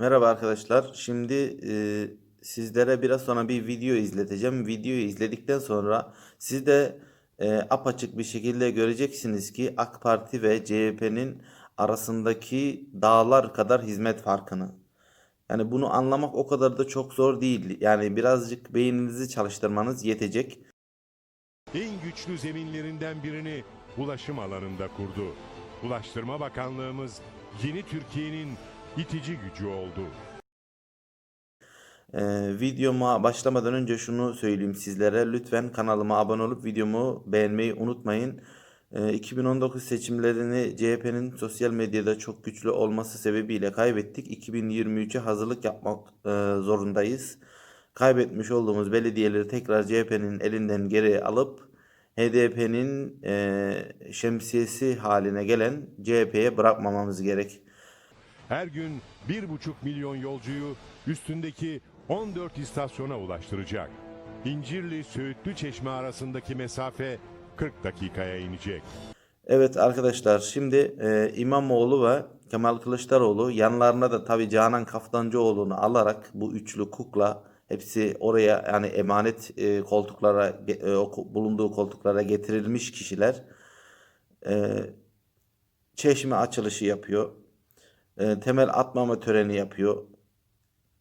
Merhaba arkadaşlar. Şimdi e, sizlere biraz sonra bir video izleteceğim. Videoyu izledikten sonra siz de e, apaçık bir şekilde göreceksiniz ki AK Parti ve CHP'nin arasındaki dağlar kadar hizmet farkını. Yani bunu anlamak o kadar da çok zor değil. Yani birazcık beyninizi çalıştırmanız yetecek. en güçlü zeminlerinden birini ulaşım alanında kurdu. Ulaştırma Bakanlığımız yeni Türkiye'nin itici gücü oldu. Ee, videoma başlamadan önce şunu söyleyeyim sizlere. Lütfen kanalıma abone olup videomu beğenmeyi unutmayın. Ee, 2019 seçimlerini CHP'nin sosyal medyada çok güçlü olması sebebiyle kaybettik. 2023'e hazırlık yapmak e, zorundayız. Kaybetmiş olduğumuz belediyeleri tekrar CHP'nin elinden geri alıp HDP'nin e, şemsiyesi haline gelen CHP'ye bırakmamamız gerek. Her gün 1,5 milyon yolcuyu üstündeki 14 istasyona ulaştıracak. İncirli Söğütlü Çeşme arasındaki mesafe 40 dakikaya inecek. Evet arkadaşlar şimdi e, İmamoğlu ve Kemal Kılıçdaroğlu yanlarına da tabii Canan Kaftancıoğlu'nu alarak bu üçlü kukla hepsi oraya yani emanet e, koltuklara e, bulunduğu koltuklara getirilmiş kişiler e, çeşme açılışı yapıyor. E, temel atmama töreni yapıyor.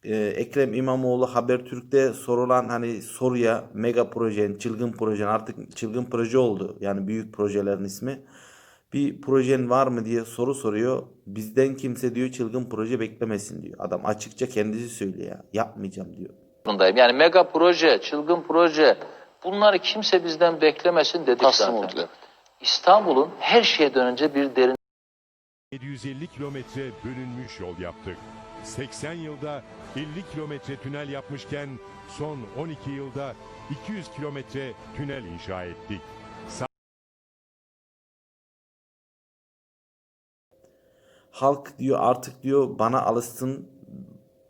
E, Ekrem İmamoğlu Habertürk'te sorulan hani soruya mega projen, çılgın projen artık çılgın proje oldu. Yani büyük projelerin ismi. Bir projen var mı diye soru soruyor. Bizden kimse diyor çılgın proje beklemesin diyor. Adam açıkça kendisi söylüyor ya. Yapmayacağım diyor. Yani mega proje, çılgın proje bunları kimse bizden beklemesin dedik Taslim zaten. İstanbul'un her şeyden önce bir derin 750 kilometre bölünmüş yol yaptık. 80 yılda 50 kilometre tünel yapmışken son 12 yılda 200 kilometre tünel inşa ettik. Halk diyor artık diyor bana alışsın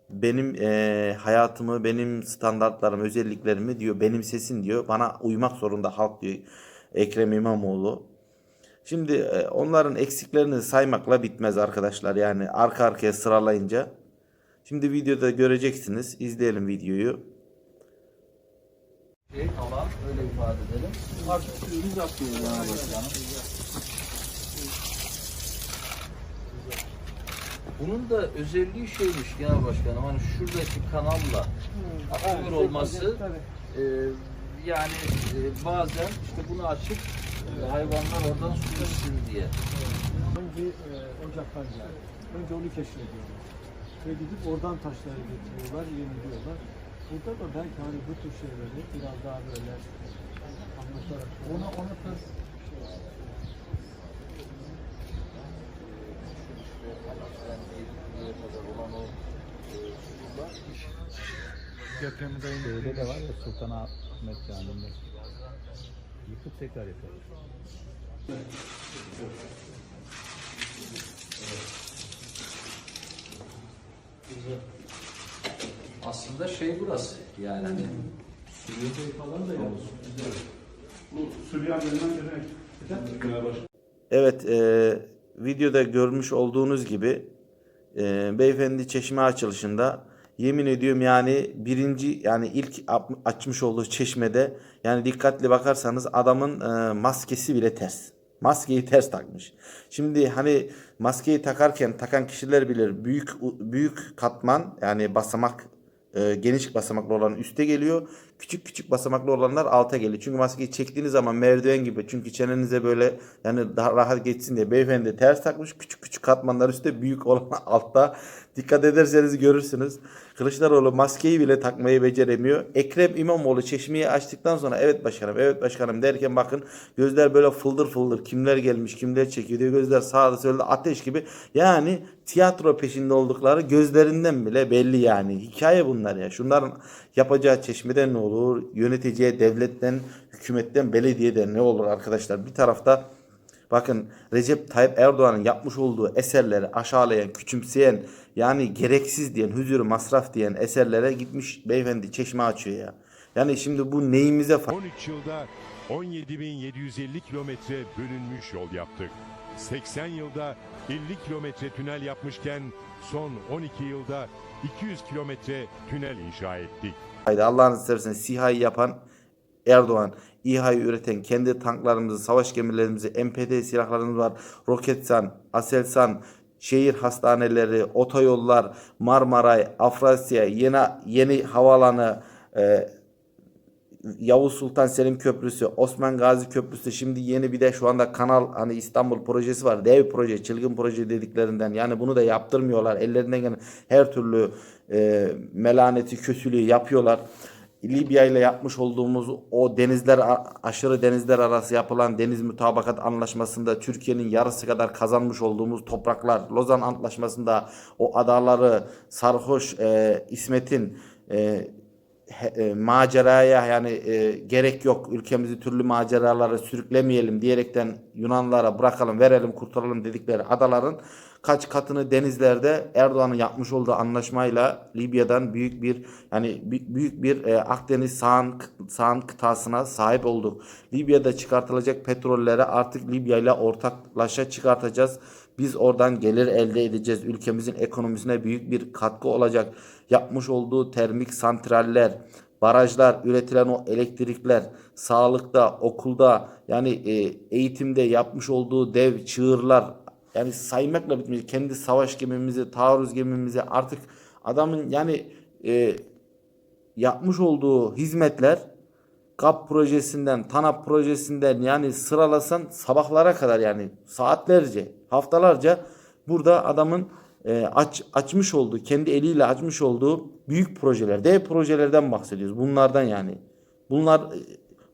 benim eee, hayatımı, benim standartlarımı, özelliklerimi diyor benimsesin diyor. Bana uymak zorunda halk diyor Ekrem İmamoğlu. Şimdi e, onların eksiklerini saymakla bitmez arkadaşlar. Yani arka arkaya sıralayınca. Şimdi videoda göreceksiniz. İzleyelim videoyu. şey alan öyle ifade edelim. Artık suyumuz akıyor yani başkanım. Bunun da özelliği şeymiş genel başkanım hani şuradaki kanalla akıyor olması e, yani e, bazen işte bunu açıp hayvanlar oradan su içsin diye. Önce e, ocaktan geldi. Önce onu keşfediyorlar. Ve gidip oradan taşları getiriyorlar, yeniliyorlar. Burada da belki hani bu tür şeyleri biraz daha böyle anlatarak Onu onu kız Şeyde de var ya Sultanahmet Camii'nde. Yıkıp tekrar yapalım. aslında şey burası yani hani Evet, e, videoda görmüş olduğunuz gibi e, beyefendi çeşme açılışında yemin ediyorum yani birinci yani ilk açmış olduğu çeşmede yani dikkatli bakarsanız adamın e, maskesi bile ters. Maskeyi ters takmış. Şimdi hani maskeyi takarken takan kişiler bilir büyük büyük katman yani basamak e, geniş basamaklı olan üste geliyor. Küçük küçük basamaklı olanlar alta geliyor. Çünkü maskeyi çektiğiniz zaman merdiven gibi. Çünkü çenenize böyle yani daha rahat geçsin diye beyefendi ters takmış. Küçük küçük katmanlar üstte büyük olan altta. Dikkat ederseniz görürsünüz. Kılıçdaroğlu maskeyi bile takmayı beceremiyor. Ekrem İmamoğlu çeşmeyi açtıktan sonra evet başkanım evet başkanım derken bakın gözler böyle fıldır fıldır kimler gelmiş kimler çekiyor diyor. Gözler sağda solda ateş gibi. Yani tiyatro peşinde oldukları gözlerinden bile belli yani. Hikaye bunlar ya. Şunların yapacağı çeşmeden ne olur? Yöneteceği devletten, hükümetten, belediyeden ne olur arkadaşlar? Bir tarafta bakın Recep Tayyip Erdoğan'ın yapmış olduğu eserleri aşağılayan, küçümseyen, yani gereksiz diyen, huzuru masraf diyen eserlere gitmiş beyefendi çeşme açıyor ya. Yani şimdi bu neyimize fa- 13 yılda 17.750 kilometre bölünmüş yol yaptık. 80 yılda 50 kilometre tünel yapmışken son 12 yılda 200 kilometre tünel inşa ettik. Haydi Allah'ını seversen SİHA'yı yapan Erdoğan, İHA'yı üreten kendi tanklarımızı, savaş gemilerimizi, MPD silahlarımız var. Roketsan, Aselsan, şehir hastaneleri, otoyollar, Marmaray, Afrasya, yeni, yeni havaalanı, e, Yavuz Sultan Selim Köprüsü, Osman Gazi Köprüsü, şimdi yeni bir de şu anda Kanal hani İstanbul projesi var. Dev proje, çılgın proje dediklerinden. Yani bunu da yaptırmıyorlar. Ellerinden gelen her türlü e, melaneti, kötülüğü yapıyorlar. Libya ile yapmış olduğumuz o denizler aşırı denizler arası yapılan deniz mutabakat anlaşmasında Türkiye'nin yarısı kadar kazanmış olduğumuz topraklar Lozan Antlaşması'nda o adaları sarhoş e, İsmet'in e, e, maceraya yani e, gerek yok ülkemizi türlü maceralara sürüklemeyelim diyerekten Yunanlara bırakalım verelim kurtaralım dedikleri adaların kaç katını denizlerde Erdoğan'ın yapmış olduğu anlaşmayla Libya'dan büyük bir yani büyük bir e, Akdeniz sağan, sağan kıtasına sahip olduk. Libya'da çıkartılacak petrolleri artık Libya ile ortaklaşa çıkartacağız. Biz oradan gelir elde edeceğiz. Ülkemizin ekonomisine büyük bir katkı olacak. Yapmış olduğu termik santraller, barajlar, üretilen o elektrikler, sağlıkta, okulda yani e, eğitimde yapmış olduğu dev çığırlar yani saymakla bitmeyecek. Kendi savaş gemimizi, taarruz gemimizi artık adamın yani e, yapmış olduğu hizmetler GAP projesinden, TANAP projesinden yani sıralasan sabahlara kadar yani saatlerce, haftalarca burada adamın e, aç, açmış olduğu, kendi eliyle açmış olduğu büyük projeler, dev projelerden bahsediyoruz. Bunlardan yani. Bunlar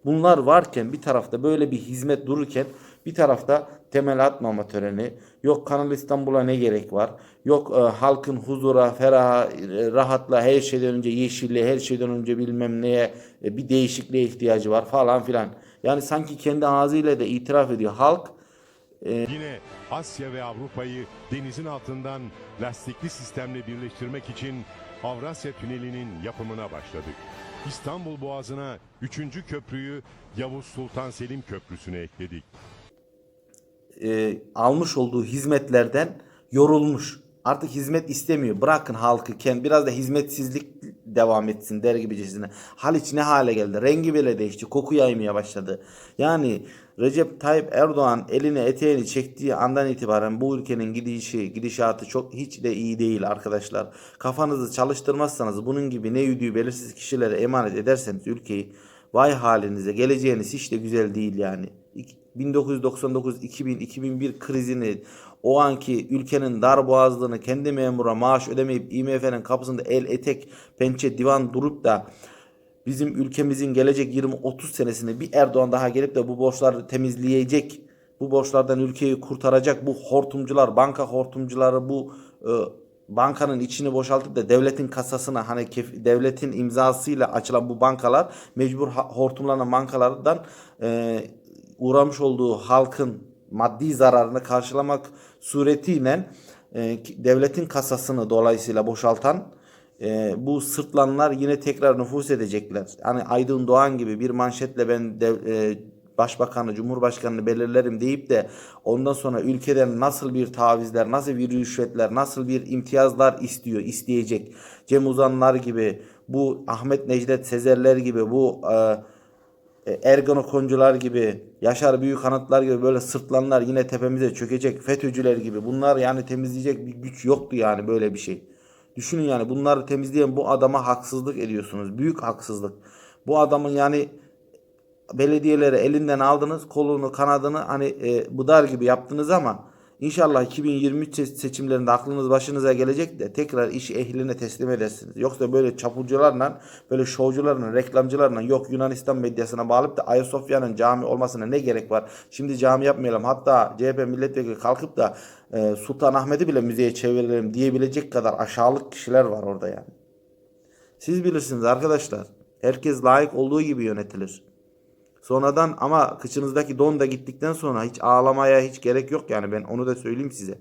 bunlar varken bir tarafta böyle bir hizmet dururken bir tarafta temel atmama töreni, yok Kanal İstanbul'a ne gerek var, yok e, halkın huzura, feraha, e, rahatla her şeyden önce yeşilliğe, her şeyden önce bilmem neye e, bir değişikliğe ihtiyacı var falan filan. Yani sanki kendi ağzıyla da itiraf ediyor. Halk Yine Asya ve Avrupa'yı denizin altından lastikli sistemle birleştirmek için Avrasya Tüneli'nin yapımına başladık. İstanbul Boğazı'na 3. köprüyü Yavuz Sultan Selim Köprüsü'ne ekledik. E, almış olduğu hizmetlerden yorulmuş. Artık hizmet istemiyor. Bırakın halkı kendi biraz da hizmetsizlik devam etsin der gibicesine. Haliç ne hale geldi? Rengi bile değişti. Koku yaymaya başladı. Yani Recep Tayyip Erdoğan eline eteğini çektiği andan itibaren bu ülkenin gidişi, gidişatı çok hiç de iyi değil arkadaşlar. Kafanızı çalıştırmazsanız bunun gibi ne yüdüğü belirsiz kişilere emanet ederseniz ülkeyi vay halinize geleceğiniz hiç de güzel değil yani. 1999, 2000, 2001 krizini o anki ülkenin dar boğazlığını kendi memura maaş ödemeyip IMF'nin kapısında el etek pençe divan durup da bizim ülkemizin gelecek 20-30 senesinde bir Erdoğan daha gelip de bu borçları temizleyecek, bu borçlardan ülkeyi kurtaracak bu hortumcular, banka hortumcuları bu e, bankanın içini boşaltıp da devletin kasasına hani kef- devletin imzasıyla açılan bu bankalar mecbur hortumlanan bankalardan e, uğramış olduğu halkın maddi zararını karşılamak suretiyle e, devletin kasasını dolayısıyla boşaltan e, bu sırtlanlar yine tekrar nüfus edecekler. Hani Aydın Doğan gibi bir manşetle ben dev- e, başbakanı, cumhurbaşkanını belirlerim deyip de ondan sonra ülkeden nasıl bir tavizler, nasıl bir rüşvetler, nasıl bir imtiyazlar istiyor, isteyecek. Cem Uzanlar gibi, bu Ahmet Necdet Sezerler gibi, bu e, e, Ergen Okoncular gibi, Yaşar Büyükanıtlar gibi böyle sırtlanlar yine tepemize çökecek. FETÖ'cüler gibi. Bunlar yani temizleyecek bir güç yoktu yani böyle bir şey. Düşünün yani bunları temizleyen bu adama haksızlık ediyorsunuz. Büyük haksızlık. Bu adamın yani belediyeleri elinden aldınız, kolunu, kanadını hani e, budar gibi yaptınız ama inşallah 2023 se- seçimlerinde aklınız başınıza gelecek de tekrar işi ehline teslim edersiniz. Yoksa böyle çapulcularla, böyle şovcularla, reklamcılarla yok Yunanistan medyasına bağlayıp da Ayasofya'nın cami olmasına ne gerek var? Şimdi cami yapmayalım. Hatta CHP milletvekili kalkıp da e, Sultanahmet'i bile müzeye çevirelim diyebilecek kadar aşağılık kişiler var orada yani. Siz bilirsiniz arkadaşlar. Herkes layık olduğu gibi yönetilir. Sonradan ama kıçınızdaki don da gittikten sonra hiç ağlamaya hiç gerek yok yani ben onu da söyleyeyim size.